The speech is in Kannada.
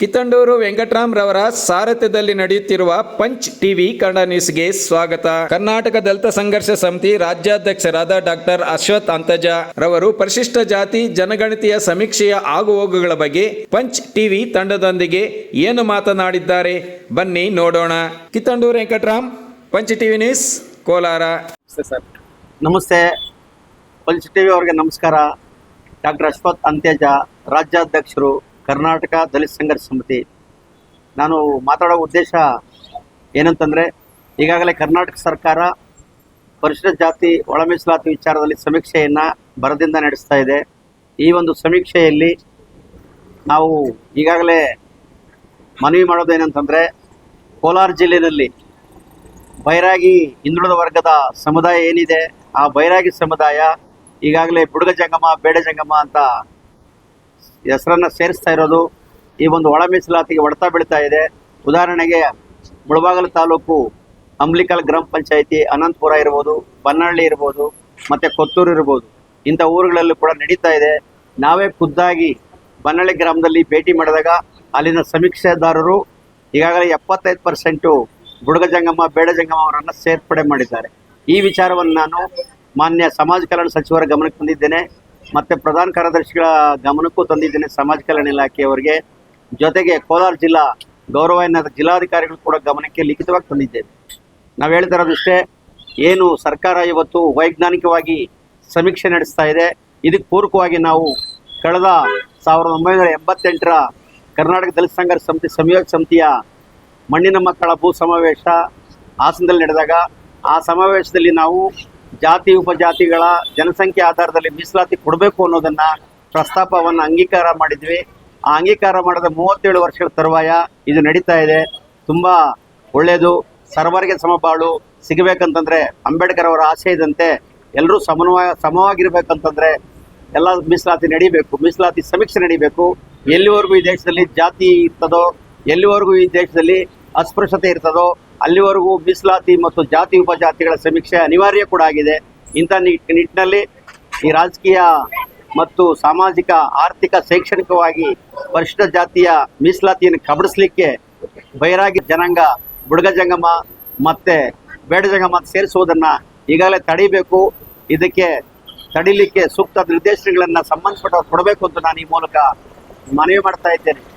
ಕಿತ್ತಂಡೂರು ವೆಂಕಟರಾಮ್ ರವರ ಸಾರಥ್ಯದಲ್ಲಿ ನಡೆಯುತ್ತಿರುವ ಪಂಚ್ ಟಿವಿ ಕನ್ನಡ ನ್ಯೂಸ್ಗೆ ಸ್ವಾಗತ. ಕರ್ನಾಟಕ ದಲಿತ ಸಂಘರ್ಷ ಸಮಿತಿ ರಾಜ್ಯಾಧ್ಯಕ್ಷರಾದ ಡಾಕ್ಟರ್ ಅಶ್ವಥ್ ಅಂತಜ ರವರು ಪರಿಶಿಷ್ಟ ಜಾತಿ ಜನಗಣತಿಯ ಸಮೀಕ್ಷೆಯ ಆಗುಹೋಗುಗಳ ಬಗ್ಗೆ ಪಂಚ್ ಟಿವಿ ತಂಡದೊಂದಿಗೆ ಏನು ಮಾತನಾಡಿದ್ದಾರೆ? ಬನ್ನಿ ನೋಡೋಣ. Kittandur Venkataram, punch TV news, Kolar. ನಮಸ್ತೆ ಪಂಚ್ ಟಿವಿ ಅವರಿಗೆ ನಮಸ್ಕಾರ. ಡಾಕ್ಟರ್ ಅಶ್ವಥ್ ಅಂತೇಜ ರಾಜ್ಯಾಧ್ಯಕ್ಷರು ಕರ್ನಾಟಕ ದಲಿತ ಸಂಘರ್ಷ ಸಮಿತಿ. ನಾನು ಮಾತಾಡೋ ಉದ್ದೇಶ ಏನಂತಂದರೆ, ಈಗಾಗಲೇ ಕರ್ನಾಟಕ ಸರ್ಕಾರ ಪರಿಶಿಷ್ಟ ಜಾತಿ ಒಳ ಮೀಸಲಾತಿ ವಿಚಾರದಲ್ಲಿ ಸಮೀಕ್ಷೆಯನ್ನು ಬರದಿಂದ ನಡೆಸ್ತಾ ಇದೆ. ಈ ಒಂದು ಸಮೀಕ್ಷೆಯಲ್ಲಿ ನಾವು ಈಗಾಗಲೇ ಮನವಿ ಮಾಡೋದೇನಂತಂದರೆ ಕೋಲಾರ ಜಿಲ್ಲೆಯಲ್ಲಿ ಬೈರಾಗಿ ಹಿಂದುಳಿದ ವರ್ಗದ ಸಮುದಾಯ ಏನಿದೆ, ಆ ಬೈರಾಗಿ ಸಮುದಾಯ ಈಗಾಗಲೇ ಬುಡುಗ ಜಂಗಮ ಬೇಡ ಜಂಗಮ ಅಂತ ಹೆಸರನ್ನು ಸೇರಿಸ್ತಾ ಇರೋದು ಈ ಒಂದು ಒಳ ಮೀಸಲಾತಿಗೆ ಹೊಡೆತ ಬೀಳ್ತಾ ಇದೆ. ಉದಾಹರಣೆಗೆ, ಮುಳಬಾಗಲು ತಾಲೂಕು ಅಂಬ್ಲಿಕಲ್ ಗ್ರಾಮ ಪಂಚಾಯಿತಿ ಅನಂತಪುರ ಇರ್ಬೋದು ಬನ್ನಹಳ್ಳಿ ಇರ್ಬೋದು, ಮತ್ತು ಕೊತ್ತೂರು ಇರ್ಬೋದು. ಇಂಥ ಊರುಗಳಲ್ಲೂ ಕೂಡ ನಡೀತಾ ಇದೆ. ನಾವೇ ಖುದ್ದಾಗಿ ಬನ್ನಹಳ್ಳಿ ಗ್ರಾಮದಲ್ಲಿ ಭೇಟಿ ಮಾಡಿದಾಗ ಅಲ್ಲಿನ ಸಮೀಕ್ಷೆದಾರರು ಈಗಾಗಲೇ ಎಪ್ಪತ್ತೈದು ಪರ್ಸೆಂಟು ಬುಡಗ ಜಂಗಮ್ಮ ಬೇಡ ಜಂಗಮ್ಮ ಅವರನ್ನು ಸೇರ್ಪಡೆ ಮಾಡಿದ್ದಾರೆ. ಈ ವಿಚಾರವನ್ನು ನಾನು ಮಾನ್ಯ ಸಮಾಜ ಕಲ್ಯಾಣ ಸಚಿವರ ಗಮನಕ್ಕೆ ತಂದಿದ್ದೇನೆ. ಮತ್ತು ಪ್ರಧಾನ ಕಾರ್ಯದರ್ಶಿಗಳ ಗಮನಕ್ಕೂ ತಂದಿದ್ದೇನೆ ಸಮಾಜ ಕಲ್ಯಾಣ ಇಲಾಖೆಯವರಿಗೆ. ಜೊತೆಗೆ ಕೋಲಾರ ಜಿಲ್ಲಾ ಗೌರವಾನ್ವಿತ ಜಿಲ್ಲಾಧಿಕಾರಿಗಳು ಕೂಡ ಗಮನಕ್ಕೆ ಲಿಖಿತವಾಗಿ ತಂದಿದ್ದೇವೆ ನಾವು ಹೇಳ್ತಾ ಏನು ಸರ್ಕಾರ ಇವತ್ತು ವೈಜ್ಞಾನಿಕವಾಗಿ ಸಮೀಕ್ಷೆ ನಡೆಸ್ತಾ ಇದೆ. ಇದಕ್ಕೆ ಪೂರಕವಾಗಿ ನಾವು ಕಳೆದ ಸಾವಿರದ ಒಂಬೈನೂರ ಎಂಬತ್ತೆಂಟರ ಕರ್ನಾಟಕ ದಲಿತ ಸಂಘರ್ಷ ಸಮಿತಿ ಸಂಯೋಜಕ ಸಮಿತಿಯ ಮಣ್ಣಿನ ಮಕ್ಕಳ ಭೂ ಸಮಾವೇಶ ಹಾಸನದಲ್ಲಿ ನಡೆದಾಗ ಆ ಸಮಾವೇಶದಲ್ಲಿ ನಾವು ಜಾತಿ ಉಪಜಾತಿಗಳ ಜನಸಂಖ್ಯೆ ಆಧಾರದಲ್ಲಿ ಮೀಸಲಾತಿ ಕೊಡಬೇಕು ಅನ್ನೋದನ್ನ ಪ್ರಸ್ತಾಪವನ್ನು ಅಂಗೀಕಾರ ಮಾಡಿದ್ವಿ. ಆ ಅಂಗೀಕಾರ ಮಾಡಿದ ಮೂವತ್ತೇಳು ವರ್ಷಗಳ ತರುವಾಯ ಇದು ನಡೀತಾ ಇದೆ. ತುಂಬ ಒಳ್ಳೆಯದು ಸರ್ವರಿಗೆ ಸಮಬಾಳು ಸಿಗಬೇಕಂತಂದ್ರೆ ಅಂಬೇಡ್ಕರ್ ಅವರ ಆಸೆ ಇದ್ದಂತೆ ಎಲ್ಲರೂ ಸಮನ್ವಯ, ಸಮವಾಗಿರ್ಬೇಕಂತಂದ್ರೆ ಎಲ್ಲ ಮೀಸಲಾತಿ ನಡೀಬೇಕು. ಮೀಸಲಾತಿ ಸಮೀಕ್ಷೆ ನಡೀಬೇಕು. ಎಲ್ಲಿವರೆಗೂ ಈ ದೇಶದಲ್ಲಿ ಜಾತಿ ಇರ್ತದೋ, ಎಲ್ಲಿವರೆಗೂ ಈ ದೇಶದಲ್ಲಿ ಅಸ್ಪೃಶ್ಯತೆ ಇರ್ತದೋ, ಅಲ್ಲಿವರೆಗೂ ಮೀಸಲಾತಿ ಮತ್ತು ಜಾತಿ ಉಪಜಾತಿಗಳ ಸಮೀಕ್ಷೆ ಅನಿವಾರ್ಯ ಕೂಡ ಆಗಿದೆ. ಇಂಥ ನಿಟ್- ನಿಟ್ಟಿನಲ್ಲಿ ಈ ರಾಜಕೀಯ ಮತ್ತು ಸಾಮಾಜಿಕ, ಆರ್ಥಿಕ, ಶೈಕ್ಷಣಿಕವಾಗಿ ಪರಿಶಿಷ್ಟ ಜಾತಿಯ ಮೀಸಲಾತಿಯನ್ನು ಕಬಡಿಸಲಿಕ್ಕೆ ಬೈರಾಗಿ ಜನಾಂಗ ಬುಡಗ ಜಂಗಮ ಮತ್ತೆ ಬೇಡ ಜಂಗಮ ಸೇರಿಸುವುದನ್ನು ಈಗಾಗಲೇ ತಡೀಬೇಕು ಇದಕ್ಕೆ ತಡಿಲಿಕ್ಕೆ ಸೂಕ್ತ ನಿರ್ದೇಶನಗಳನ್ನು ಸಂಬಂಧಪಟ್ಟವ್ರು ಕೊಡಬೇಕು ಅಂತ ನಾನು ಈ ಮೂಲಕ ಮನವಿ ಮಾಡ್ತಾ ಇದ್ದೇನೆ.